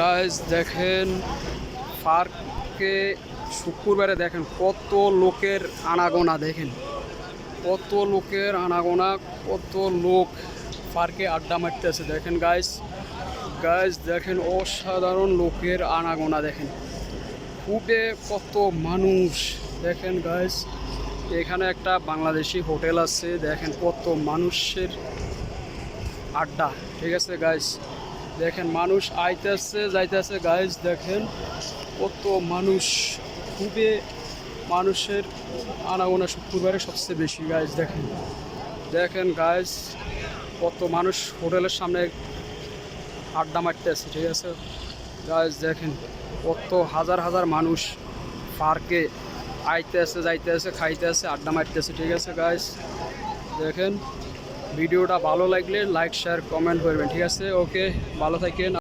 Guys দেখেন পার্কে শুক্রবারে দেখেন কত লোকের আনাগোনা, দেখেন। কত লোকের আনাগোনা, কত লোক পার্কে আড্ডা মারতেছে, দেখেন গাইজ গাইজ দেখেন অসাধারণ লোকের আনাগোনা, দেখেন। ফুটে কত মানুষ, দেখেন গাইজ এখানে একটা বাংলাদেশি হোটেল আছে, দেখেন কত মানুষের আড্ডা, ঠিক আছে গাইজ দেখেন, মানুষ আইতেছে, যাইতেছে। গাইজ দেখেন, কত মানুষ, খুবই মানুষের আনাগোনা শুক্রবারে সবচেয়ে বেশি গাইজ দেখেন। দেখেন গাইজ কত মানুষ হোটেলের সামনে আড্ডা মারতে আছে ঠিক আছে? গাইজ দেখেন, কত হাজার হাজার মানুষ পার্কে আইতে আছে যাইতে আছে খাইতে আছে আড্ডা মারতেছে, ঠিক আছে গাইজ দেখেন ভিডিওটা ভালো লাগলে লাইক শেয়ার কমেন্ট করবেন ঠিক আছে? ওকে ভালো থাকেন।